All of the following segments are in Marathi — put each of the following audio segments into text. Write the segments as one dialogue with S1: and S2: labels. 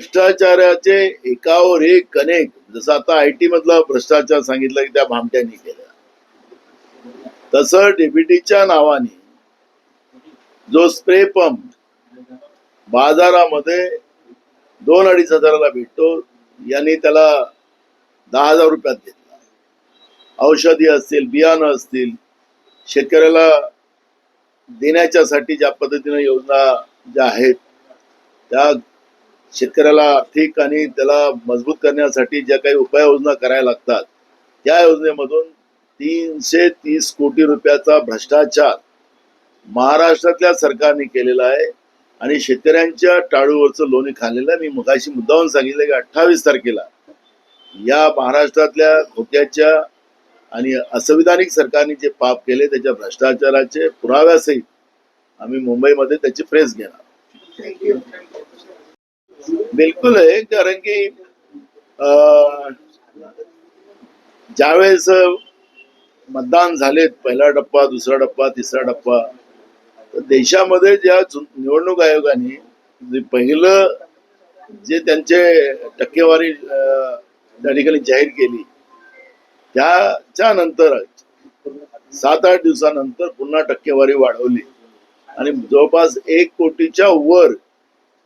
S1: भ्रष्टाचाराचे एकावर एक अनेक जसं आता आय टी मधला भ्रष्टाचार सांगितलं की त्या भामट्यांनी केला. तसं डीबीटीच्या नावाने जो स्प्रे पंप बाजारामध्ये दोन अडीच हजाराला भेटतो यांनी त्याला दहा हजार रुपयात घेतला. औषधी असतील बियाणं असतील शेतकऱ्याला देण्याच्यासाठी ज्या पद्धतीने योजना ज्या आहेत त्या शेतकऱ्याला आर्थिक आणि त्याला मजबूत करण्यासाठी ज्या काही उपाययोजना करायला लागतात त्या योजनेमधून तीनशे तीस कोटी रुपयाचा भ्रष्टाचार महाराष्ट्रातल्या सरकारने केलेला आहे आणि शेतकऱ्यांच्या टाळूवरचं लोणी खाल्लेलं मी मगाशी मुद्दाहून सांगितलं की अठ्ठावीस तारखेला या महाराष्ट्रातल्या खोक्याच्या आणि असंविधानिक सरकारने जे पाप केले त्याच्या भ्रष्टाचाराचे पुराव्यासहित आम्ही मुंबईमध्ये त्याची प्रेस घेणार. बिलकुल आहे कारण की अं, ज्यावेळेस मतदान झालेत पहिला टप्पा दुसरा टप्पा तिसरा टप्पा तर देशामध्ये ज्या निवडणूक आयोगाने जे पहिलं जे त्यांचे टक्केवारी त्या ठिकाणी जाहीर केली त्याच्या नंतर सात आठ दिवसानंतर पुन्हा टक्केवारी वाढवली. आणि जवळपास एक कोटीच्या वर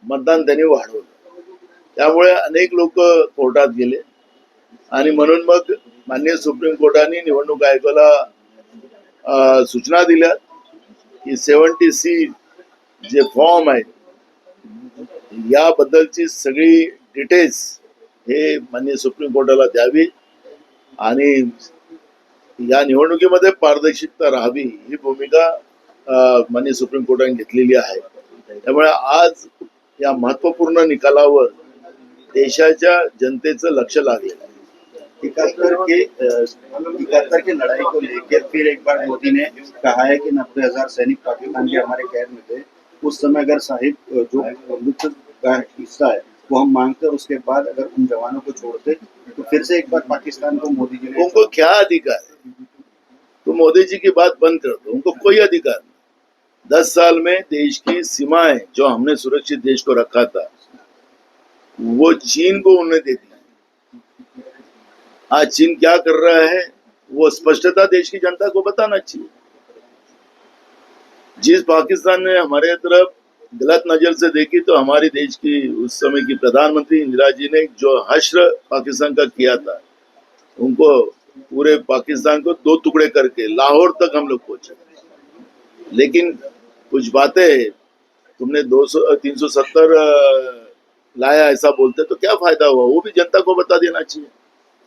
S1: मतदान त्यांनी वाढवलं. त्यामुळे अनेक लोक कोर्टात गेले. आणि म्हणून मग माननीय सुप्रीम कोर्टाने निवडणूक आयोगाला सूचना दिल्या की सेवन्टी सी जे फॉर्म आहे याबद्दलची सगळी डिटेल्स हे माननीय सुप्रीम कोर्टाला द्यावी आणि या निवडणुकीमध्ये पारदर्शकता राहावी ही भूमिका माननीय सुप्रीम कोर्टाने घेतलेली आहे. त्यामुळे आज या महत्वपूर्ण निकालावर देशाच्या जनतेचं लक्ष लागलेलं आहे
S2: इकहत्तर के इकहत्तर की लड़ाई को लेकर फिर एक बार मोदी ने कहा है कि नब्बे हज़ार सैनिक पाकिस्तान के हमारे कैद में थे। उस समय अगर साहिब जो मृत का हिस्सा है वो हम मांगते और उसके बाद अगर उन जवानों को छोड़ते तो फिर से एक बार पाकिस्तान को मोदी जी ने
S1: उनको क्या अधिकार है? तो मोदी जी की बात बंद कर दो उनको कोई अधिकार नहीं दस साल में देश की सीमाएँ जो हमने सुरक्षित देश को रखा था, वो चीन को उन्होंने दे दी आज चीन क्या कर रहा है, वो स्पष्टता देश की जनता को बताना चाहिए। जिस पाकिस्तान ने हमारे तरफ़ गलत नज़र से देखी तो हमारे देश की उस समय की प्रधानमंत्री इंदिरा जी ने जो हश्र पाकिस्तान का किया था, उनको पूरे पाकिस्तान को दो टुकड़े करके लाहौर तक हम लोग पहुँचे लेकिन कुछ बातें, तुमने 200 तीन सौ सत्तर लाया ऐसा बोलते तो क्या फ़ायदा हुआ? वो भी जनता को बता देना चाहिए।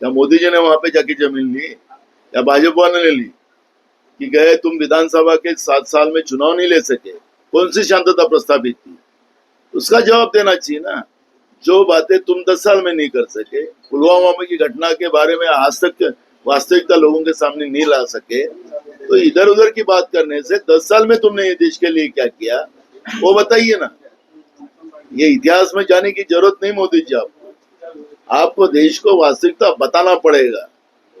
S1: क्या मोदी जी ने वहाँ पे जाके ज़मीन ली, या भाजपा ने ले ली, कि गए तुम विधानसभा के सात साल में चुनाव नहीं ले सके। कौन सी शांतता प्रस्तावित की? उसका जवाब देना चाहिए ना। जो बातें तुम दस साल में नहीं कर सके, पुलवामा में की घटना के बारे में आज तक वास्तविकता लोगों के सामने नहीं ला सके। तो इधर उधर की बात करने से दस साल में तुमने ये देश के लिए क्या किया, वो बताइए ना। ये इतिहास में जाने की ज़रूरत नहीं मोदी जी आपको आपको देश को वास्तविकता बताना पड़ेगा।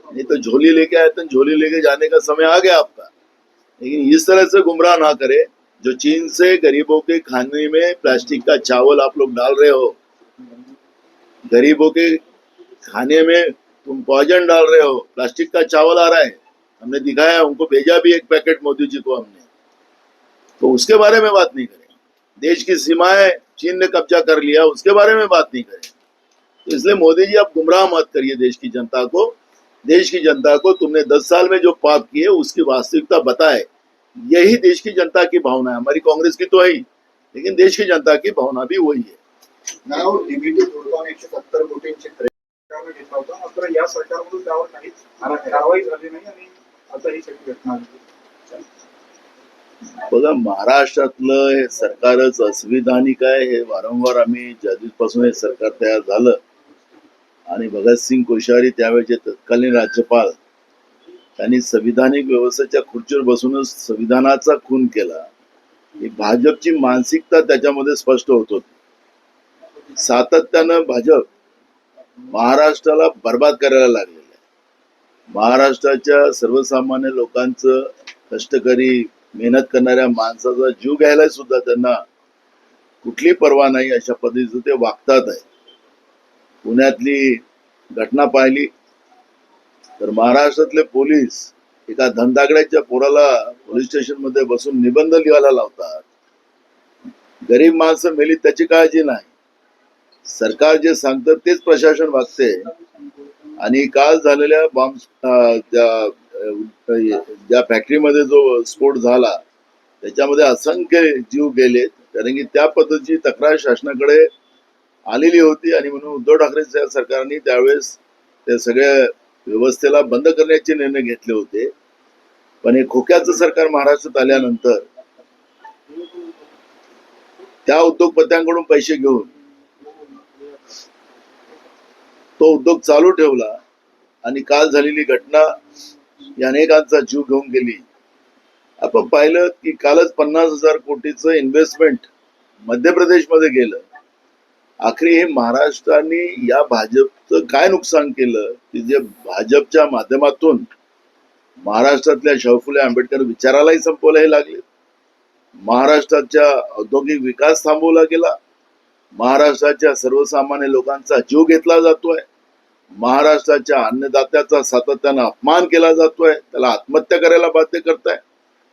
S1: नहीं तो झोली लेके आए तो झोली लेके जाने का समय आ गया आपका। लेकिन इस तरह से गुमराह ना करे, जो चीन से गरीबों के खाने में प्लास्टिक का चावल आप लोग डाल रहे हो, गरीबों के खाने में तुम पॉइजन डाल रहे हो प्लास्टिक का चावल आ रहा है। हमने दिखाया, उनको भेजा भी एक पैकेट मोदी जी को हमने। तो उसके बारे में बात नहीं करें। देश की सीमाएँ, चीन ने कब्जा कर लिया, उसके बारे में बात नहीं करें। तो इसलिए मोदी जी, आप गुमराह मत करिए देश की जनता को। देश की जनता को तुमने दस साल में जो पाप किए, उसकी वास्तविकता बताए। यही देश की जनता की भावना है। हमारी कांग्रेस की तो है ही, लेकिन देश की जनता की भावना भी वही है।
S3: सरकारने घेतला होता मात्र या सरकारमधून त्यावर काहीच कारवाई झाली नाही आणि आता ही सगळी घटना
S1: बघा महाराष्ट्रातलं हे सरकारच असंविधानिक आहे हे वारंवार आम्ही ज्या दिवसापासून हे सरकार तयार झालं. आणि भगतसिंग कोश्यारी त्यावेळेचे तत्कालीन राज्यपाल त्यांनी संविधानिक व्यवस्थेच्या खुर्चीवर बसूनच संविधानाचा खून केला. ही भाजपची मानसिकता त्याच्यामध्ये स्पष्ट होत होती. सातत्यानं भाजप महाराष्ट्राला बर्बाद करायला लागलेलं आहे. महाराष्ट्राच्या सर्वसामान्य लोकांचं कष्टकरी मेहनत करणाऱ्या माणसाचा जीव घ्यायला सुद्धा त्यांना कुठली पर्वा नाही अशा पद्धतीचं ते वागतात आहे. पुण्यातली घटना पाहिली तर महाराष्ट्रातले पोलीस एका धंदागड्याच्या पोराला पोलीस स्टेशनमध्ये बसून निबंध लिहायला लावतात. गरीब माणसं मेली त्याची काळजी नाही. सरकार जे सांगतं तेच प्रशासन वागते. आणि काल झालेल्या बॉम्ब त्या ज्या फॅक्टरीमध्ये जो स्फोट झाला त्याच्यामध्ये असंख्य जीव गेलेत. कारण की त्या पद्धतीची तक्रार शासनाकडे आलेली होती आणि म्हणून उद्धव ठाकरे सरकारने त्यावेळेस त्या सगळ्या व्यवस्थेला बंद करण्याचे निर्णय घेतले होते. पण हे खोक्याचं सरकार महाराष्ट्रात आल्यानंतर त्या उद्योगपत्यांकडून पैसे घेऊन तो उद्योग चालू ठेवला आणि काल झालेली घटना अनेकांचा जीव घेऊन गेली. आपण पाहिलं की कालच पन्नास हजार कोटीचं इन्व्हेस्टमेंट मध्य प्रदेशमध्ये गेलं. आखरी हे महाराष्ट्राने या भाजपचं काय नुकसान केलं की जे भाजपच्या माध्यमातून महाराष्ट्रातल्या शाहफुले आंबेडकर विचारालाही संपवले लागले. महाराष्ट्राच्या औद्योगिक विकास थांबवला गेला. महाराष्ट्राच्या सर्वसामान्य लोकांचा जीव घेतला जातोय. महाराष्ट्राच्या अन्नदात्याचा सातत्यानं अपमान केला जातोय. त्याला आत्महत्या करायला बाध्य करताय.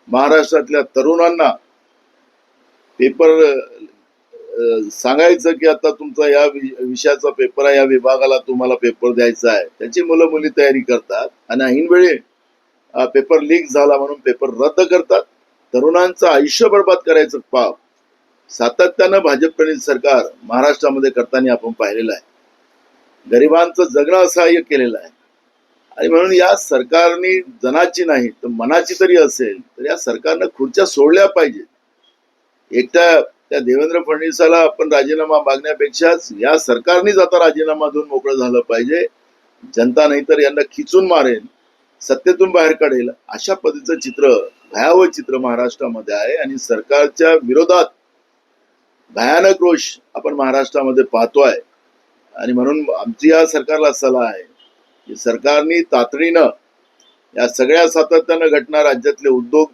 S1: महाराष्ट्रातल्या तरुणांना पेपर सांगायचं की आता तुमचा या विषयाचा पेपर आहे. या विभागाला तुम्हाला पेपर द्यायचा आहे. त्याची मुलं मुली तयारी करतात आणि ऐनवेळी अं, पेपर लीक झाला म्हणून पेपर रद्द करतात. तरुणांचं आयुष्य बर्बाद करायचं पाप. सातत्यानं भाजप प्रणित सरकार महाराष्ट्रामध्ये करताना आपण पाहिलेलं आहे. गरिबांचं जगणं असहाय्य केलेलं आहे. आणि म्हणून या सरकारने जनाची नाही तर मनाची तरी असेल तर या सरकारनं खुर्च्या सोडल्या पाहिजेत. एकट्या त्या देवेंद्र फडणवीसाला आपण राजीनामा मागण्यापेक्षाच या सरकारनेच आता राजीनामा देऊन मोकळं झालं पाहिजे. जनता नाहीतर यांना खिचून मारेल सत्तेतून बाहेर काढेल अशा पद्धतीचं चित्र भयावह चित्र महाराष्ट्रामध्ये आहे. आणि सरकारच्या विरोधात भयानक रोष आपण महाराष्ट्रामध्ये पाहतोय. आणि म्हणून आमची या सरकारला सलाह आहे की सरकारने तातडीनं या सगळ्या सातत्यानं घटना राज्यातले उद्योग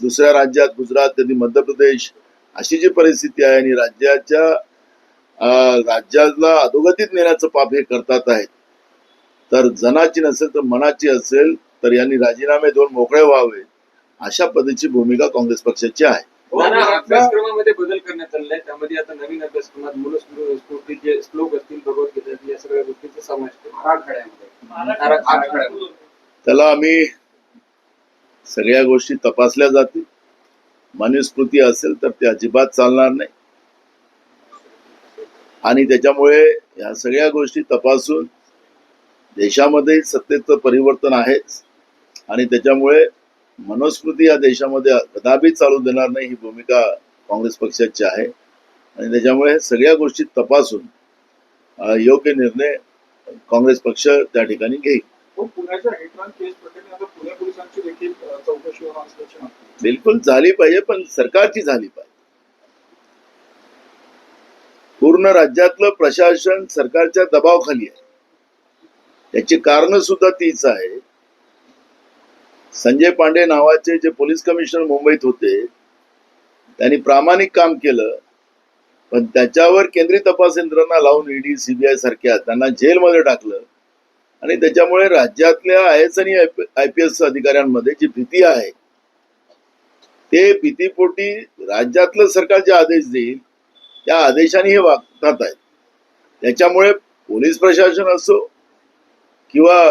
S1: दुसऱ्या राज्यात गुजरात कधी मध्य प्रदेश अशी जी परिस्थिती आहे आणि राज्याच्या अं, राज्याला अधोगतीत नेण्याचं पाप हे करतात आहेत. तर जनाची नसेल तर मनाची असेल तर यांनी राजीनामे दोन मोकळे व्हावे अशा पद्धतीची भूमिका काँग्रेस पक्षाची आहे.
S4: अभ्यासक्रमामध्ये बदल करण्यात आलेला आहे. त्यामध्ये आता नवीन अभ्यासक्रमात मनुस्मृती जे श्लोक असतील भगवद्गीतेतील या सगळ्या गोष्टींचा समावेश
S1: त्याला आम्ही सगळ्या गोष्टी तपासल्या जातील. मनुस्मृती असेल तर ते अजिबात चालणार नाही. आणि त्याच्यामुळे या सगळ्या गोष्टी तपासून देशामध्ये सत्तेचं परिवर्तन आहेच. आणि त्याच्यामुळे मनुस्मृती या देशामध्ये कदापि चालू देणार नाही ही भूमिका काँग्रेस पक्षाची आहे. आणि त्याच्यामुळे सगळ्या गोष्टी तपासून योग्य निर्णय काँग्रेस पक्ष त्या ठिकाणी घेईल.
S3: आहे.
S1: बिलकुल झाली पाहिजे पण सरकारची झाली पाहिजे. पूर्ण राज्यातलं प्रशासन सरकारच्या दबावाखाली आहे. त्याची कारण सुद्धा तीच आहे. संजय पांडे नावाचे जे पोलीस कमिशनर मुंबईत होते त्यांनी प्रामाणिक काम केलं पण त्याच्यावर केंद्रीय तपास यंत्रणा लावून ईडी सीबीआय सारख्या त्यांना जेलमध्ये टाकलं. आणि त्याच्यामुळे राज्यातल्या आय एस आणि आय पी एस अधिकाऱ्यांमध्ये जी भीती आहे ते भीतीपोटी राज्यातलं सरकार जे आदेश देईल त्या आदेशाने हे वागतात आहेत. त्याच्यामुळे पोलीस प्रशासन असो किंवा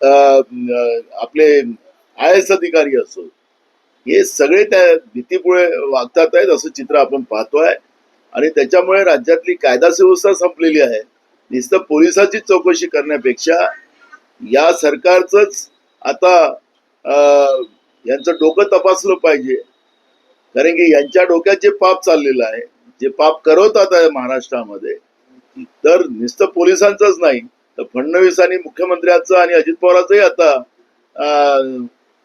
S1: आपले आय एस अधिकारी असो हे सगळे त्या भीतीपुळे वागतात आहेत असं चित्र आपण पाहतोय. आणि त्याच्यामुळे राज्यातली कायदा सुव्यवस्था संपलेली आहे. नुसतं पोलिसाची चौकशी करण्यापेक्षा या सरकारचंच आता यांचं डोकं तपासलं पाहिजे. कारण की यांच्या डोक्यात जे पाप चाललेलं आहे जे पाप करवतात महाराष्ट्रामध्ये तर नुसतं पोलिसांचंच नाही. तर फडणवीस आणि मुख्यमंत्र्यांचं आणि अजित पवारांचंही आता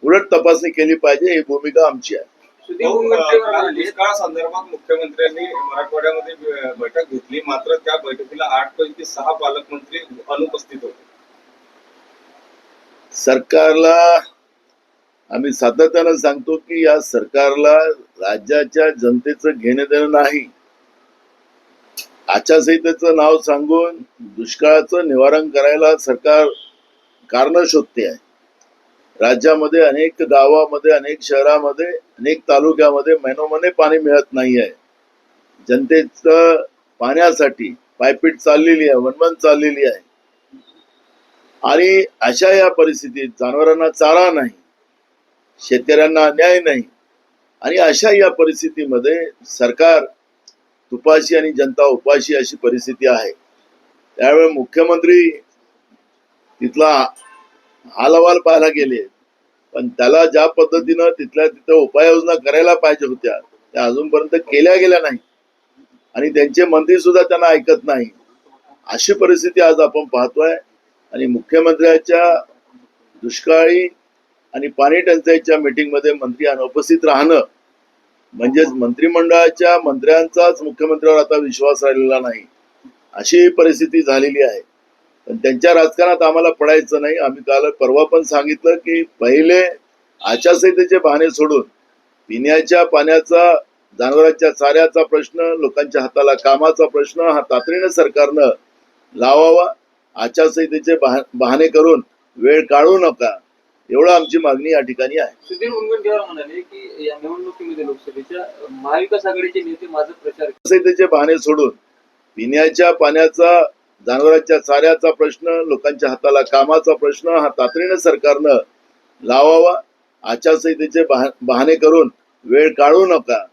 S1: उलट तपासणी केली पाहिजे ही भूमिका आमची आहे.
S5: दुष्काळ संदर्भात मुख्यमंत्र्यांनी मराठवाड्यामध्ये बैठक घेतली. मात्र त्या बैठकीला आठ पैकी सहा पालकमंत्री अनुपस्थित होते.
S1: सरकारला आम्ही सातत्यानं सांगतो की या सरकारला राज्याच्या जनतेचं घेणं देणं नाही. आचारसंहितेचं नाव सांगून दुष्काळाचं निवारण करायला सरकार कारण शोधते आहे. राज्यामध्ये अनेक गावामध्ये अनेक शहरामध्ये अनेक तालुक्यामध्ये महिनोमने पाणी मिळत नाही आहे. जनतेचं पाण्यासाठी पायपीट चाललेली आहे वनवन चाललेली आहे. आणि अशा या परिस्थितीत जनावरांना चारा नाही शेतकऱ्यांना अन्याय नाही. आणि अशा या परिस्थितीमध्ये सरकार तुपाशी आणि जनता उपाशी अशी परिस्थिती आहे. त्यावेळी मुख्यमंत्री तिथला हालवाल पाहायला गेले. पण त्याला ज्या पद्धतीनं तिथल्या तिथं उपाययोजना करायला पाहिजे होत्या त्या अजूनपर्यंत केल्या गेल्या नाही. आणि त्यांचे मंत्री सुद्धा त्यांना ऐकत नाही. अशी परिस्थिती आज आपण पाहतोय. आणि मुख्यमंत्र्याच्या दुष्काळी आणि पाणी टंचाईच्या मीटिंगमध्ये मंत्री अनुपस्थित राहणं म्हणजेच मंत्रिमंडळाच्या मंत्र्यांचाच मुख्यमंत्र्यावर आता विश्वास राहिलेला नाही. अशी परिस्थिती झालेली आहे. पण त्यांच्या राजकारणात आम्हाला पडायचं नाही. आम्ही काल परवा पण सांगितलं की पहिले आचारसंहितेचे बहाणे सोडून पिण्याच्या पाण्याचा जनावरांच्या चाऱ्याचा प्रश्न लोकांच्या हाताला कामाचा प्रश्न हा तातडीनं सरकारनं लावावा. आचारसंहितेचे बहाणे करून वेळ काढू नका. एवढं आमची मागणी या ठिकाणी आहे.
S4: सुधीर मुनगंटीवार म्हणाले की या निवडणुकीमध्ये लोकसभेच्या महाविकास आघाडीचे नेते माझा प्रचार
S1: आचारसंहितेचे बहाणे सोडून पिण्याच्या पाण्याचा जनावरांच्या चाऱ्याचा प्रश्न लोकांच्या हाताला कामाचा प्रश्न हा तातडीनं सरकारनं लावावा. आचारसंहितेचे बहा- बहाणे करून वेळ काढू नका.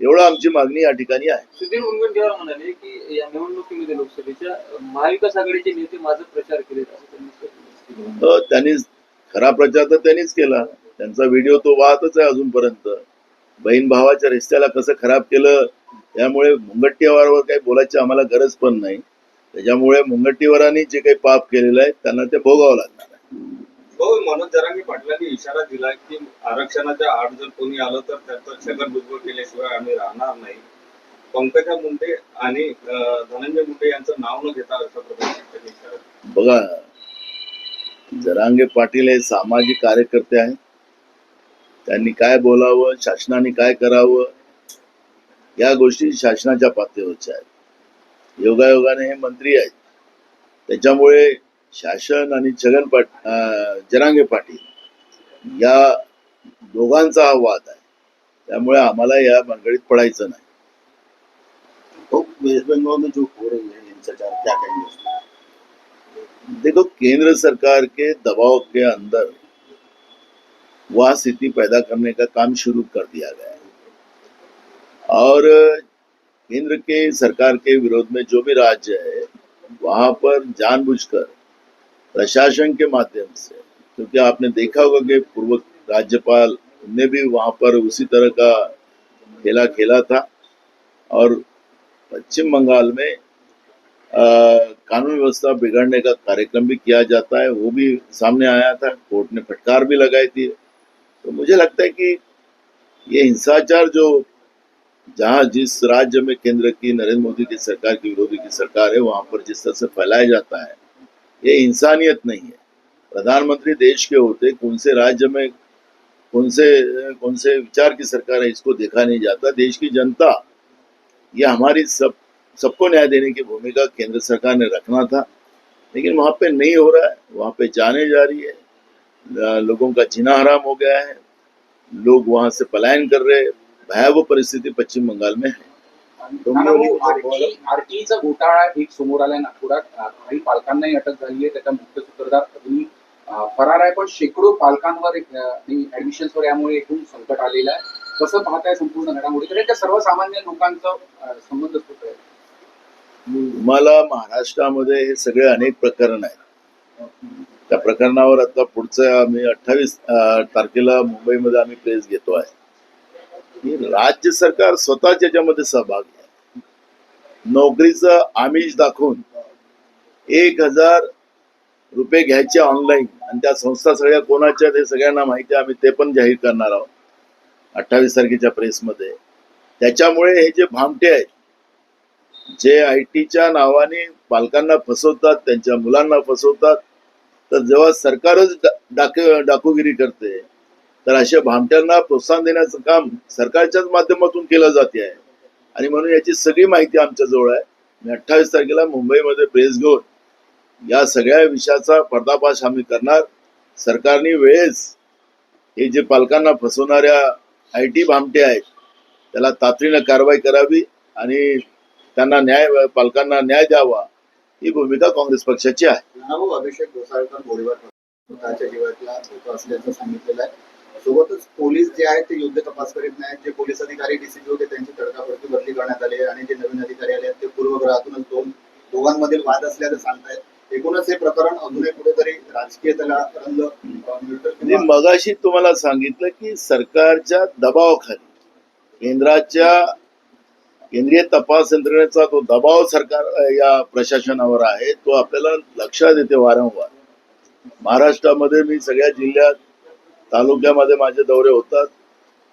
S1: एवढं आमची मागणी या ठिकाणी आहे.
S4: सुधीर मुनगंटीवार म्हणाले की या निवडणुकीमध्ये लोकसभेच्या महाविकास आघाडीचे नेते माझा प्रचार केले. त्यांनी
S1: खरा प्रचार तर त्यांनीच केला. त्यांचा व्हिडिओ तो वाहतच आहे अजूनपर्यंत. बहीण भावाच्या रिश्त्याला कसं खराब केलं त्यामुळे मुंगट्टीवारावर काही बोलायची आम्हाला गरज पण नाही. त्याच्यामुळे मुंगट्टीवारांनी जे काही पाप केलेलं आहे त्यांना ते भोगावं लागणार आहे.
S5: हो मनोज जरांगे पाटलांनी इशारा दिला की आरक्षणाच्या आड जर कोणी आलं तर त्याचं छगन भुजबळ केल्याशिवाय आम्ही राहणार नाही. पंकजा मुंडे आणि धनंजय मुंडे यांचं नाव न घेता अशा प्रकारे.
S1: बघा जरांगे पाटील हे सामाजिक कार्यकर्ते आहेत. त्यांनी काय बोलावं शासनाने काय करावं या गोष्टी शासनाच्या पातळीवरच्या आहेत. योगायोगाने हे मंत्री आहेत. त्याच्यामुळे शासन आणि छगन पाट जरांगे पाटील या दोघांचा हा वाद आहे. त्यामुळे आम्हाला या भानगडीत पडायचं नाही.
S2: हो, वेस्ट बंगाल में जो हो रही है हिंसाचार क्या कहेंगे
S1: देखो, केंद्र सरकार के दबाव के अंदर वह स्थिति पैदा करने का काम शुरू कर दिया गया है। और केंद्र के, सरकार के विरोध में जो भी राज्य है, वहाँ पर जानबूझकर, प्रशासन के माध्यम से, क्योंकि आपने देखा होगा कि पूर्व राज्यपाल ने भी वहाँ पर उसी तरह का खेला खेला था। और पश्चिम बंगाल में कानून व्यवस्था बिगड़ने का कार्यक्रम भी किया जाता है, वो भी सामने आया था, कोर्ट ने फटकार भी लगाई थी। तो मुझे लगता है कि ये हिंसाचार जो, जहाँ जिस राज्य में केंद्र की, नरेंद्र मोदी की सरकार की, विरोधी की सरकार है, वहाँ पर जिस तरह से फैलाया जाता है, ये इंसानियत नहीं है। प्रधानमंत्री देश के होते, कौन से राज्य में, कौन से कौन से विचार की सरकार है, इसको देखा नहीं जाता। देश की जनता, ये हमारी सब सबको न्याय देने की भूमिका केंद्र सरकार ने रखना था लेकिन वहाँ पे नहीं हो रहा है। वहाँ पे जाने जा रही है। लोगों का जीना हराम हो गया है। लोग वहाँ से पलायन कर रहे हैं। भयावह परिस्थिती पश्चिम बंगाल में है।
S6: आरटीचा घोटाळा एक समोर आलाय नागपुरात काही पालकांनाही अटक झाली आहे. त्याचा मुख्य सूत्रधार अजूनही अं, फरार आहे. पण शेकडो पालकांवर ऍडमिशन्सवर यामुळे एकूण संकट आलेलं आहे. कसं पाहताय संपूर्ण घडामोडी. तर त्या सर्वसामान्य लोकांचं संबंध आहे
S1: तुम्हाला महाराष्ट्रामध्ये हे सगळे अनेक प्रकरण आहेत. त्या प्रकरणावर आता पुढचं आम्ही अठ्ठावीस तारखेला मुंबईमध्ये आम्ही प्रेस घेतो आहे. राज्य सरकार स्वतःच याच्यामध्ये सहभाग आहे. नोकरीचं आमिष दाखवून एक हजार रुपये घ्यायचे ऑनलाईन आणि त्या संस्था सगळ्या कोणाच्या ते सगळ्यांना माहिती आहे. आम्ही ते पण जाहीर करणार आहोत अठ्ठावीस तारखेच्या प्रेसमध्ये त्याच्यामुळे हे जे भामटे आहेत जे आय टीच्या नावाने पालकांना फसवतात त्यांच्या मुलांना फसवतात तर जेव्हा सरकारच डा- डाक डाकूगिरी करते तर अशा भामट्यांना प्रोत्साहन देण्याचं काम सरकारच्याच माध्यमातून केलं जाते आहे. आणि म्हणून याची सगळी माहिती आमच्या जवळ आहे. मी अठ्ठावीस तारखेला मुंबईमध्ये प्रेस घेऊन या सगळ्या विषयाचा पर्दाफाश आम्ही करणार. सरकारने वेळेस हे जे पालकांना फसवणाऱ्या आय टी भामटे आहेत त्याला तातडीनं कारवाई करावी आणि त्यांना न्याय पालकांना न्याय द्यावा ही भूमिका काँग्रेस पक्षाची आहे.
S2: नाव अभिषेक घोसाळकर स्वतःच्या जीवातला धोका असल्याचं सांगितलेलं आहे. सोबतच पोलीस जे आहेत ते योग्य तपास करीत नाहीत. जे पोलीस अधिकारी डीसीपी होते त्यांची तडकाफडकी बदली करण्यात आली आणि जे नवीन अधिकारी आले आहेत ते पूर्वग्रहातूनच दोन दोघांमधील वाद असल्याचं सांगतायत. एकूणच हे प्रकरण अजूनही कुठेतरी राजकीय त्याला रंग
S1: मगाशी तुम्हाला सांगितलं की सरकारच्या दबावाखाली केंद्राच्या केंद्रीय तपास यंत्रणेचा तो दबाव सरकार या प्रशासनावर आहे तो आपल्याला लक्षात येते वारंवार. महाराष्ट्रामध्ये मी सगळ्या जिल्ह्यात तालुक्यामध्ये माझे दौरे होतात.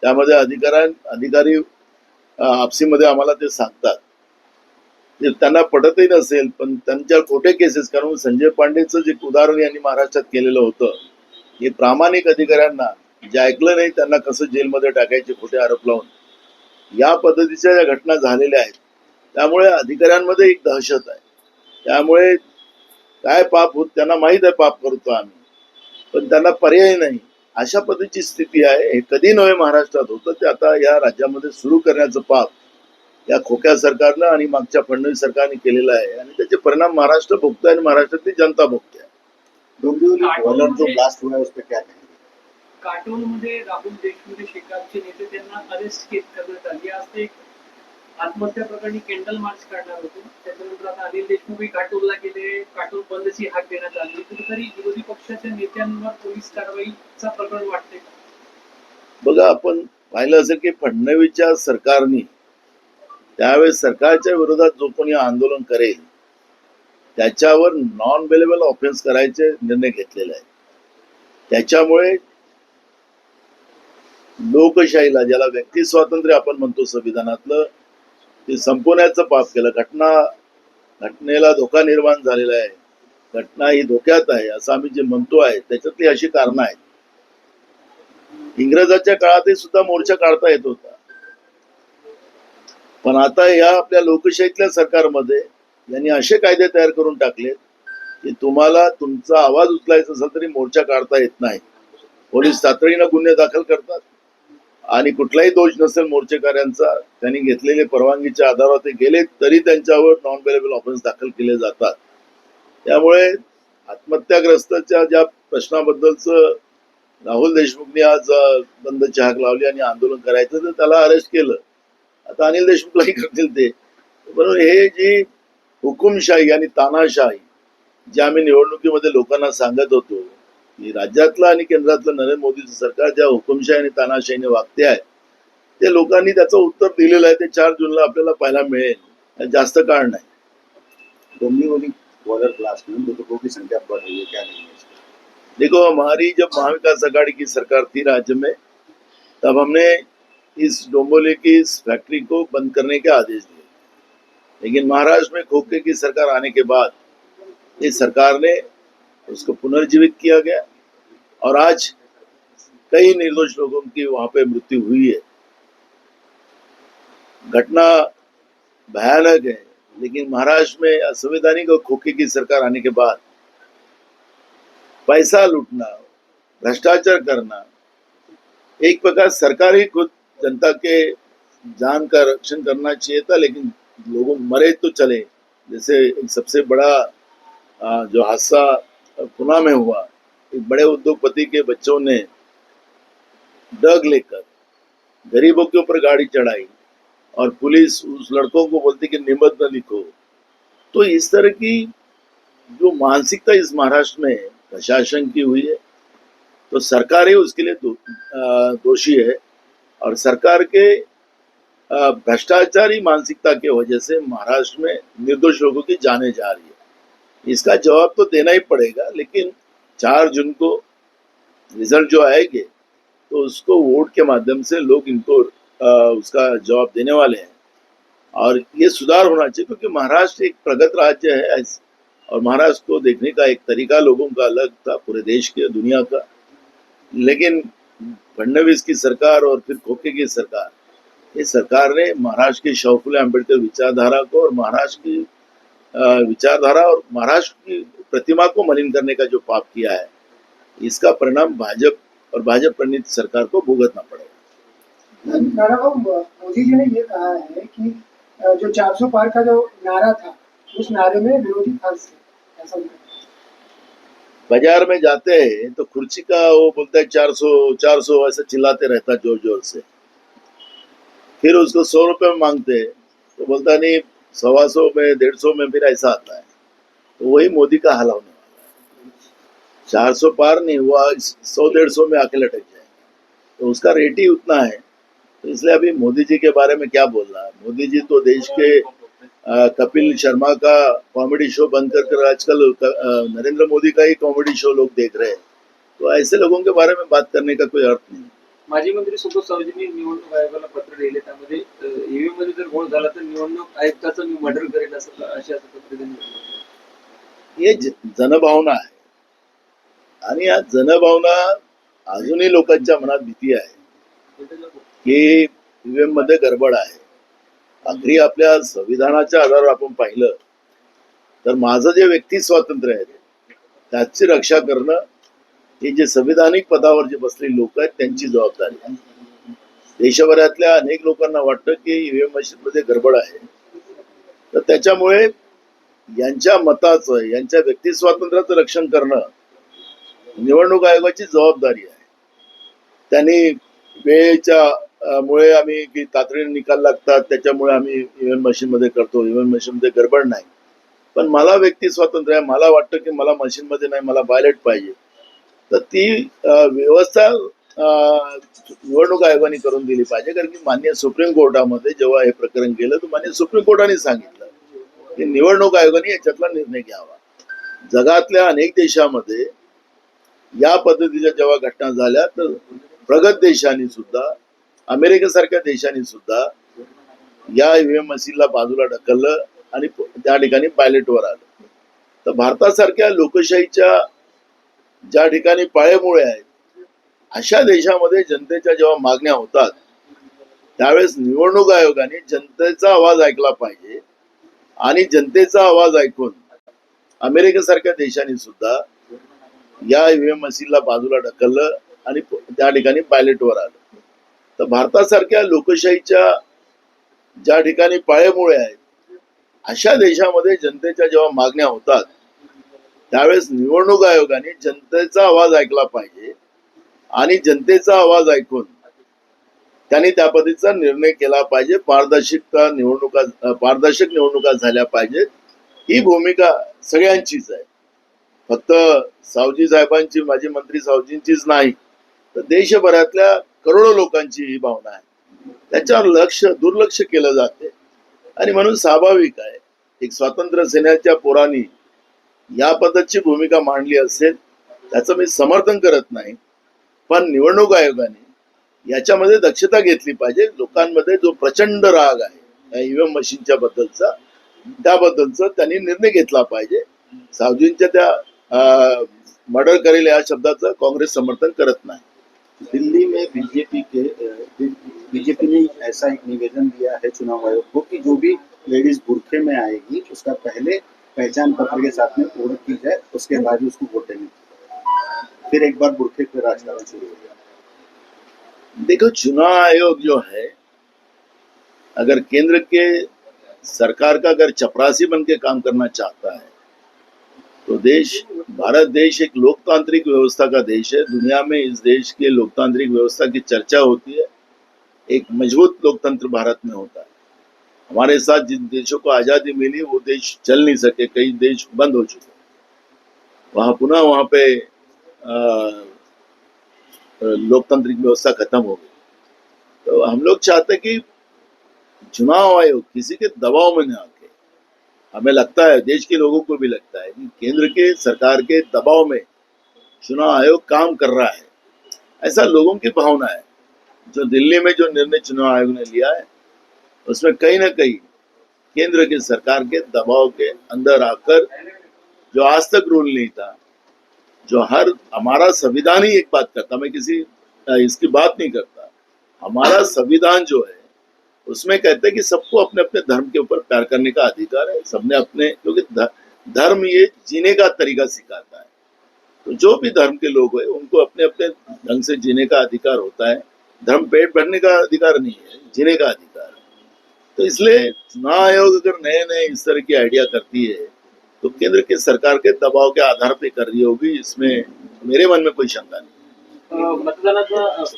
S1: त्यामध्ये अधिकाऱ्यां अधिकारी आपसीमध्ये आम्हाला ते सांगतात. ते त्यांना पटतही नसेल पण त्यांच्या खोटे केसेस कारण संजय पांडेचं जे उदाहरण यांनी महाराष्ट्रात केलेलं होतं हे प्रामाणिक अधिकाऱ्यांना जे ऐकलं नाही त्यांना कसं जेलमध्ये टाकायचे खोटे आरोप लावून या पद्धतीच्या ज्या घटना झालेल्या आहेत त्यामुळे अधिकाऱ्यांमध्ये एक दहशत आहे. त्यामुळे काय पाप होत त्यांना माहीत आहे पाप करतो आम्ही. पण त्यांना पर्याय नाही. अशा पद्धतीची स्थिती आहे. हे कधी नव्हे महाराष्ट्रात होतं ते आता या राज्यामध्ये सुरू करण्याचं पाप या खोक्या सरकारनं आणि मागच्या फडणवीस सरकारने केलेलं आहे. आणि त्याचे परिणाम महाराष्ट्र भोगतोय आणि महाराष्ट्रातली जनता भोगते.
S2: डोंबिवली है
S7: राहुल देशमुख शेकापचे नेते त्यांना अरेस्ट केस झाली आज ते आत्महत्या प्रकरणी कॅन्डल मार्च काढणार होते. त्याच्यानंतर आता अनिल देशमुखही काटोलला गेले. काटोल बंदची हाक देण्यात आली. कुठेतरी विरोधी पक्षाच्या नेत्यांवर पोलीस कारवाईचा प्रकरण वाटते
S1: बघा आपण पाहिलं असेल की फडणवीसच्या सरकारने त्यावेळेस सरकारच्या विरोधात जो कोणी आंदोलन करेल त्याच्यावर नॉन बेलेबल ऑफेन्स करायचे निर्णय घेतलेले आहेत. त्याच्यामुळे लोकशाहीला ज्याला व्यक्ती स्वातंत्र्य आपण म्हणतो संविधानातलं ते संपवण्याचं पाप केलं. घटना घटनेला धोका निर्माण झालेला आहे. घटना ही धोक्यात आहे असं आम्ही जे म्हणतो आहे त्याच्यातली अशी कारणं आहेत. इंग्रजाच्या काळातही सुद्धा मोर्चा काढता येत होता. पण आता या आपल्या लोकशाहीतल्या सरकारमध्ये यांनी असे कायदे तयार करून टाकले की तुम्हाला तुमचा आवाज उचलायचा असेल तरी मोर्चा काढता येत नाही. पोलीस तातडीनं गुन्हे दाखल करतात. आणि कुठलाही दोष नसेल मोर्चेकऱ्यांचा त्यांनी घेतलेले परवानगीच्या आधारावर ते गेले तरी त्यांच्यावर नॉन बेलेबल ऑफेन्स दाखल केले जातात. त्यामुळे आत्महत्याग्रस्ताच्या ज्या प्रश्नाबद्दलचं राहुल देशमुखने आज बंदची हाक लावली आणि आंदोलन करायचं तर त्याला अरेस्ट केलं. आता अनिल देशमुखलाही करतील ते. म्हणून हे जी हुकुमशाही आणि तानाशाही जे आम्ही निवडणुकीमध्ये लोकांना सांगत होतो राज्यातलं आणि केंद्रातलं नरेंद्र मोदीचं सरकार ज्या हुकुमशाही आणि तानाशाहीने वागते आहे ते लोकांनी त्याचं उत्तर दिलेलं आहे ते चार जूनला आपल्याला पाहायला मिळेल. जास्त काळ नाही.
S2: डोंबिवली बॉयलर ब्लास्ट में मृतकों की संख्या बढ़ रही है क्या कहेंगे इस पर?
S1: देखो हमारी जब महाविकास आघाड़ी की सरकार थी राज्य में तब हमने इस डोंबोली की इस फैक्ट्री को बंद करने के आदेश दिए। लेकिन महाराष्ट्र में खोखे की सरकार आने के बाद इस सरकार ने उसको पुनर्जीवित किया गया। और आज कई निर्दोष लोगों की वहाँ पे मृत्यु हुई है। घटना भयानक है, लेकिन महाराष्ट्र में असंवैधानिक और खोखे की सरकार आने के बाद पैसा लूटना, भ्रष्टाचार करना, एक प्रकार सरकार ही खुद जनता के जान का रक्षण करना चाहिए था, लेकिन लोगों मरे तो चले, जैसे सबसे बड़ा जो हादसा पुणे में हुआ। एक बड़े उद्योगपति के बच्चों ने डग लेकर गरीबों के ऊपर गाड़ी चढ़ाई और पुलिस उस लड़कों को बोलती कि निबंध लिखो। तो इस तरह की जो मानसिकता इस महाराष्ट्र में प्रशासन की हुई है तो सरकार ही उसके लिए दोषी है और सरकार के भ्रष्टाचारी मानसिकता के वजह से महाराष्ट्र में निर्दोष लोगों की जाने जा रही है। इसका जवाब तो देना ही पड़ेगा लेकिन चार जून को रिज़ल्ट जो आएँगे तो उसको वोट के माध्यम से लोग इनको आ, उसका जवाब देने वाले हैं। और ये सुधार होना चाहिए क्योंकि महाराष्ट्र एक प्रगत राज्य है और महाराष्ट्र को देखने का एक तरीका लोगों का अलग था पूरे देश के दुनिया का। लेकिन फडणवीस की सरकार और फिर खोखे की सरकार ये सरकार ने महाराष्ट्र के शौफुल अंबेडकर विचारधारा को और महाराष्ट्र की विचारधारा और महाराष्ट्र की प्रतिमा को मलिन करने का जो पाप किया है इसका परिणाम भाजपा और भाजपा प्रणीत सरकार को भुगतना पड़ेगा
S8: मोदी जी ने ये कहा है कि जो 400 पार का जो नारा था उस नारे में विरोधी फंस थे।
S1: बाज़ार में जाते हैं तो कुर्सी का वो बोलता है चार सौ चार सौ ऐसे चिल्लाते रहता ज़ोर ज़ोर से फिर उसको सौ रुपये मांगते तो बोलता नहीं सवा सौ में, डेढ़ सौ में फिर ऐसा आता है। तो वही मोदी का हाल होने वाला है। चार सौ पार नहीं हुआ, सौ, डेढ़ सौ में आके लटक जाएँगे। तो उसका रेट ही उतना है। तो इसलिए अभी मोदी जी के बारे में क्या बोल रहा है? मोदी जी तो देश के कपिल शर्मा का कॉमेडी शो बंद कर कर आजकल नरेंद्र मोदी का ही कॉमेडी शो लोग देख रहे हैं। तो ऐसे लोगों के बारे में बात करने का कोई अर्थ नहीं।
S4: माजी मंत्री सुबोध सावजींनी निवडणूक आयोगाला पत्र लिहिले. त्यामध्ये ईव्हीएममध्ये जर घोळ झाला तर निवडणूक आयुक्ताचं मी मर्डर करेल असं अशा असं पत्र
S1: हे जनभावना आहे. आणि या जनभावना अजूनही लोकांच्या मनात भीती आहे. की ईव्हीएममध्ये गडबड आहे. अगदी आपल्या संविधानाच्या आधारावर आपण पाहिलं तर माझं जे व्यक्ती स्वातंत्र्य आहे त्याची रक्षा करणं हे जे संविधानिक पदावर जे बसलेले लोक आहेत त्यांची जबाबदारी आहे. देशभरातल्या अनेक लोकांना वाटतं की ईव्हीएम मशीन मध्ये गडबड आहे. तर त्याच्यामुळे यांच्या मताचं यांच्या व्यक्ती स्वातंत्र्याचं रक्षण करणं निवडणूक आयोगाची जबाबदारी आहे. त्यांनी वेळेच्या मुळे आम्ही की तातडीने निकाल लागतात त्याच्यामुळे आम्ही ईव्हीएम मशीन मध्ये करतो. ईव्हीएम मशीन मध्ये गडबड नाही. पण मला व्यक्ती स्वातंत्र्य आहे. मला वाटतं की मला मशीन मध्ये नाही मला बायलेट पाहिजे. तर ती व्यवस्था निवडणूक आयोगाने करून दिली पाहिजे. कारण की मान्य सुप्रीम कोर्टामध्ये जेव्हा हे प्रकरण गेलं तर मान्य सुप्रीम कोर्टाने सांगितलं की निवडणूक आयोगाने याच्यातला निर्णय घ्यावा. जगातल्या अनेक देशामध्ये या पद्धतीच्या जेव्हा घटना झाल्या तर प्रगत देशांनी सुद्धा अमेरिकेसारख्या देशांनी सुद्धा या ईव्हीएम मशीनला बाजूला ढकललं आणि त्या ठिकाणी पायलटवर आलं. तर भारतासारख्या लोकशाहीच्या ज्या ठिकाणी पाळेमुळे आहेत अशा देशामध्ये जनतेच्या जेव्हा मागण्या होतात त्यावेळेस निवडणूक आयोगाने जनतेचा आवाज ऐकला पाहिजे. आणि जनतेचा आवाज ऐकून अमेरिकेसारख्या देशांनी सुद्धा या ईव्हीएम मशीनला बाजूला ढकललं आणि त्या ठिकाणी पायलटवर आलं. तर भारतासारख्या लोकशाहीच्या ज्या ठिकाणी पाळेमुळे आहेत अशा देशामध्ये जनतेच्या जेव्हा मागण्या होतात त्यावेळेस निवडणूक आयोगाने जनतेचा आवाज ऐकला पाहिजे आणि जनतेचा आवाज ऐकून त्यांनी त्या पद्धतीचा निर्णय केला पाहिजे. पारदर्शकता निवडणुका पारदर्शक निवडणुका झाल्या पाहिजेत ही भूमिका सगळ्यांचीच आहे. फक्त सावजी साहेबांची माजी मंत्री सावजींचीच नाही तर देशभरातल्या करोडो लोकांची ही भावना आहे. त्याच्यावर लक्ष दुर्लक्ष केलं जाते. आणि म्हणून स्वाभाविक आहे एक स्वातंत्र्य सेनेच्या पोरांनी या पद्धतीची भूमिका मांडली असेल त्याचं मी समर्थन करत नाही. पण निवडणूक आयोगाने याच्यामध्ये दक्षता घेतली पाहिजे. लोकांमध्ये जो प्रचंड राग आहे या ईव्हीएम मशीनच्या बद्दलचा त्याबद्दलचा त्यांनी निर्णय घेतला पाहिजे. सावजींच्या त्या मर्डर करेल या शब्दाचं काँग्रेस समर्थन करत नाही.
S2: दिल्ली में बीजेपी के बीजेपी ने ऐसा एक निवेदन दिया है चुनाव आयोग को कि जो भी लेडीज बुरखे में आएगी उसका पहले पहचान पत्र के साथ में ओळख की जाए उसके बाद ही उसको वोट देने फिर एक बार बुरखे पे राजकारण शुरू हो गया।
S1: देखो, चुनाव आयोग जो है, अगर केंद्र के सरकार का अगर चपरासी बन के काम करना चाहता है तो देश, भारत देश एक लोकतांत्रिक व्यवस्था का देश है। दुनिया में इस देश के लोकतांत्रिक व्यवस्था की चर्चा होती है। एक मज़बूत लोकतंत्र भारत में होता है। हमारे साथ जिन देशों को आज़ादी मिली, वो देश चल नहीं सके, कई देश बंद हो चुके वहाँ पुनः वहाँ पे लोकतांत्रिक व्यवस्था खत्म हो गई। तो हम लोग चाहते कि चुनाव आयोग किसी के दबाव में न आके। हमें लगता है, देश के लोगों को भी लगता है कि केंद्र के, सरकार के दबाव में चुनाव आयोग काम कर रहा है। ऐसा लोगों की भावना है। जो दिल्ली में जो निर्णय चुनाव आयोग ने लिया है उसमें कहीं ना कहीं केंद्र की सरकार के दबाव के अंदर आकर जो आज तक रूल नहीं था, जो हर, हमारा संविधान ही एक बात करता, मैं किसी इसकी बात नहीं करता। हमारा संविधान जो है, उसमें कहते हैं कि सबको अपने अपने धर्म के ऊपर प्यार करने का अधिकार है। सबने अपने, क्योंकि धर्म ये जीने का तरीका सिखाता है। तो जो भी धर्म के लोग हैं, उनको अपने अपने ढंग से जीने का अधिकार होता है। धर्म पेट भरने का अधिकार नहीं है, जीने का अधिकार है। तो इसलिए चुनाव आयोग अगर नए नए इस तरह की आइडिया करती है तो केंद्र के सरकार के दबाव के आधार पे कर रही होगी, इसमें मेरे मन में कोई शंका नहीं।
S4: मतदान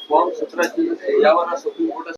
S4: फॉर्म सुप्रीम कोर्टात